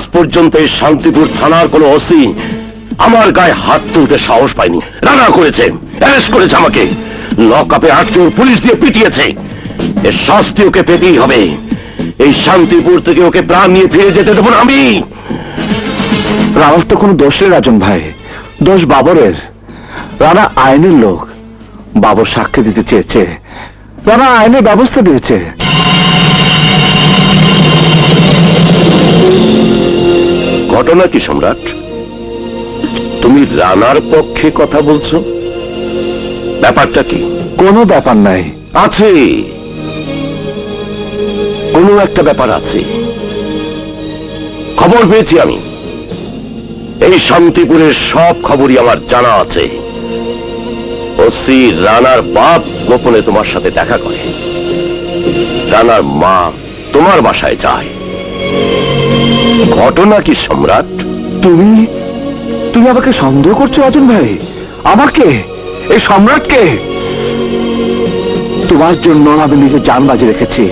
পর্যন্ত এই শান্তিপুর থানার কোনো ওসি আমার গায়ে হাত তুলতে সাহস পায়নি। রানা করেছে, অ্যারেস্ট করেছে আমাকে। লকআপে আটকে পুলিশ দিয়ে পিটিয়েছে। এর শাস্তি ওকে পেতেই হবে। এই শান্তিপুর থেকে ওকে প্রাণ নিয়ে ফিরে যেতে দেবো আমি। রানার তো কোনো দোষ নেই রাজন ভাই, দোষ বাবরের। রানা আইনের লোক, বাবর সাক্ষী দিতে চেয়েছে। রানা আইনের ব্যবস্থা দিয়েছে। ঘটনা কি সম্রাট? তুমি রানার পক্ষে কথা বলছো? ব্যাপারটা কি? কোনো ব্যাপার নাই। আছে। কোনো একটা ব্যাপার আছে। খবর পেয়েছি আমি। এই শান্তিপুরের সব খবরই আমার জানা আছে। ওসি রানার বাপ গোপনে তোমার সাথে দেখা করে। রানার মা তোমার বাসায় যায়। ঘটনা কি সম্রাট? তুমি তুমি আমাকে সন্দেহ করছ রাজন ভাই। আমাকে? এই সম্রাটকে? তোমার জন্য আমি নিজের জান বাজি রেখেছি।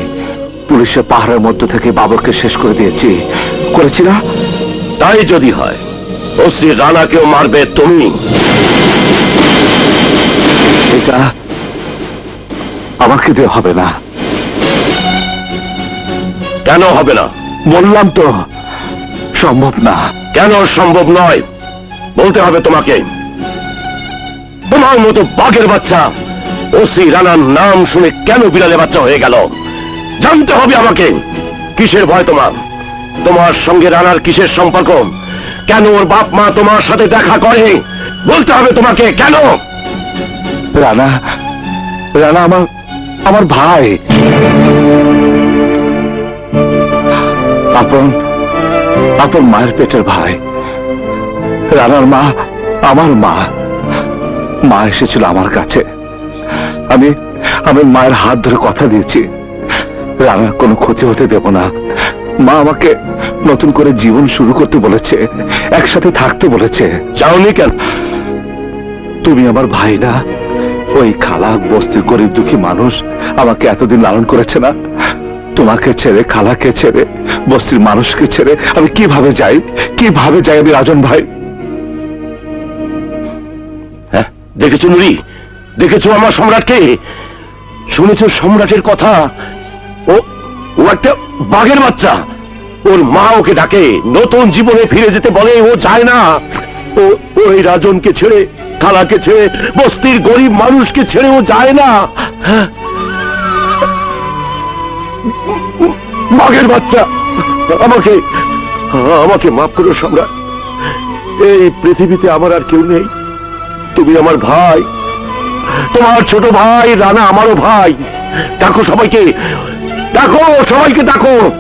পুলিশের পাহাড়ের মধ্য থেকে বাবরকে শেষ করে দিয়েছি। করেছি না? তাই যদি হয় ওসি রানাকেও মারবে তুমি। এটা আমাকে দিয়ে হবে না। কেন হবে না? বললাম তো সম্ভব না। কেন সম্ভব নয়? বলতে হবে তোমাকে। তোমার মতো বাঘের বাচ্চা, ওসি রানার নাম শুনে কেন বিড়ালে বাচ্চা হয়ে গেল? জানতে হবে আমাকে। কিসের ভয় তোমার? তোমার সঙ্গে রানার কিসের সম্পর্ক? কেন ওর বাপ মা তোমার সাথে দেখা করে? বলতে হবে তোমাকে, কেন? রানা রানা আমার আমার ভাই। আপন আপন মায়ের পেটের ভাই। রানার মা, আমার মা। মা এসেছিল আমার কাছে। আমি আমি মায়ের হাত ধরে কথা দিয়েছি। রানার কোনো ক্ষতি হতে দেব না। মা আমাকে নতুন করে জীবন শুরু করতে বলেছে, একসাথে থাকতে বলেছে। যাওনি কেন? তুমি আমার ভাই না। ওই খালা বস্তির গরিব দুঃখী মানুষ আমাকে এতদিন লালন করেছে না। তোমাকে ছেড়ে, খালাকে ছেড়ে, বস্তির মানুষকে ছেড়ে আমি কীভাবে যাই? কীভাবে যাই আমি রাজন ভাই? হ্যাঁ দেখেছ নুরি? দেখেছ আমার সম্রাটকে? শুনেছো সম্রাটের কথা? ও ও একটা বাঘের বাচ্চা। ওর মা ওকে ডাকে, নতুন জীবনে ফিরে যেতে বলে, ও যায় না। ও ওই রাজনকে ছেড়ে, খালাকে ছেড়ে, বস্তির গরিব মানুষকে ছেড়ে ও যায় না। হ্যাঁ? বাচ্চা, আমাকে আমাকে মাফ করো সম্রাট। এই পৃথিবীতে আমার আর কেউ নেই। তুমি আমার ভাই তোমার ছোট ভাই, রানা আমারও ভাই। দেখো সবাইকে দেখো সবাইকে ডাকো।